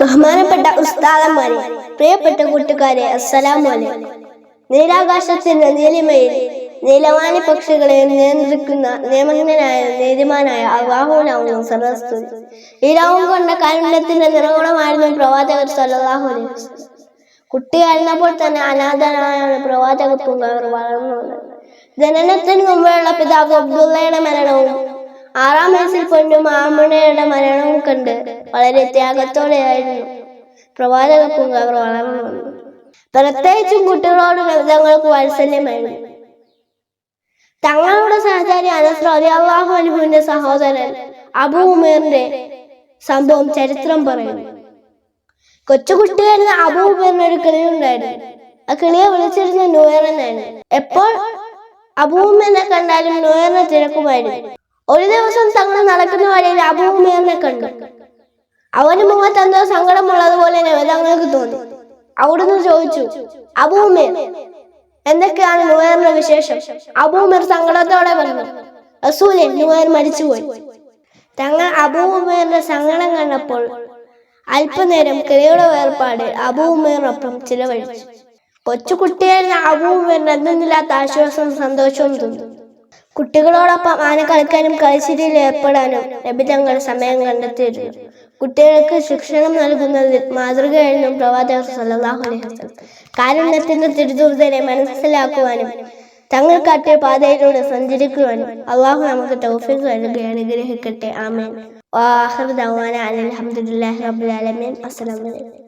ബഹുമാനപ്പെട്ട ഉസ്താദന്മാരെ പ്രിയപ്പെട്ട കൂട്ടുകാരെ അസ്സലാമു അലൈക്കും നീലാകാശത്തിന്റെ നീലിമയിൽ നീലവാണി പക്ഷികളെ നിയന്ത്രിക്കുന്ന നിയമജ്ഞനായ നീതിമാനായ അള്ളാഹുനാവുന്നു സർവസ്തു ഈ ലോകം കൊണ്ട കാരുണ്യത്തിന്റെ നിറകുണമായിരുന്നു പ്രവാചകർ വസല്ലം. കുട്ടിയായിരുന്നപ്പോൾ തന്നെ അനാഥനായാണ് പ്രവാചക പൂങ്കാവർ വളർന്നു ജനനത്തിന് മുമ്പുള്ള പിതാവ് അബ്ദുള്ളയുടെ മരണവും ആറാം വയസ്സിൽ പൊന്നു മാമണയുടെ മരണവും കണ്ട് വളരെ ത്യാഗത്തോടെയായിരുന്നു. പ്രവാചക പൂങ്കാവർ വളർന്നു വന്നത് പ്രത്യേകിച്ചും കുട്ടികളോട് തങ്ങൾക്ക് വാത്സല്യമായിരുന്നു. തങ്ങളുടെ സഹചാരി അനസ് റളിയല്ലാഹു അൻഹുവിന്റെ സഹോദരൻ അബു ഉമേറിന്റെ സംഭവം ചരിത്രം പറയുന്നു. കൊച്ചുകുട്ടിയായിരുന്ന അബു ഉമേറിന് ഒരു കിളി ഉണ്ടായിരുന്നു. ആ കിളിയെ വിളിച്ചിരുന്ന നൂയർ എപ്പോൾ അബൂമ്മനെ കണ്ടാലും നൂയറിനെ തിരക്കുമായിരുന്നു. ഒരു ദിവസം തങ്ങൾ നടക്കുന്ന വഴിയിൽ അബൂ കണ്ടു. അവന് മുഖത്ത് എന്തോ സങ്കടമുള്ളതുപോലെ തങ്ങൾക്ക് തോന്നി. അവിടുന്ന് ചോദിച്ചു അബൂമേർ എന്തൊക്കെയാണ് നുവേറിന്റെ വിശേഷം? അബൂമേർ സങ്കടത്തോടെ പറഞ്ഞു റസൂലെ നുവേർ മരിച്ചുപോയി. തങ്ങൾ അബൂമേറിന്റെ സങ്കടം കണ്ടപ്പോൾ അല്പനേരം കിളിയുടെ വേർപാട് അബൂമേറിനൊപ്പം ചിലവഴിച്ചു. കൊച്ചുകുട്ടിയായിരുന്ന അബൂമേറിന് എന്തെന്നില്ലാത്ത ആശ്വാസവും സന്തോഷവും തോന്നി. കുട്ടികളോടൊപ്പം ആന കളിക്കാനും കളിച്ചിരിയിൽ ഏർപ്പെടാനും നബി തങ്ങൾ സമയം കണ്ടെത്തിയിരുന്നു. കുട്ടികൾക്ക് ശിക്ഷണം നൽകുന്നതിൽ മാതൃകയായിരുന്നു പ്രവാചകർ സല്ലല്ലാഹു അലൈഹി കാരുണ്യത്തിന്റെ തിരുദൂതരെ മനസ്സിലാക്കുവാനും തങ്ങൾ കാട്ടിയ പാതയിലൂടെ സഞ്ചരിക്കുവാനും അള്ളാഹു നമുക്ക് തൗഫീഖ് നൽകി അനുഗ്രഹിക്കട്ടെ. ആമേൻ. വാഹിർ ദവാന അലഹമുല്ലാഹി റബ്ബുൽ ആലമീൻ. അസ്സലാമു അലൈക്കും.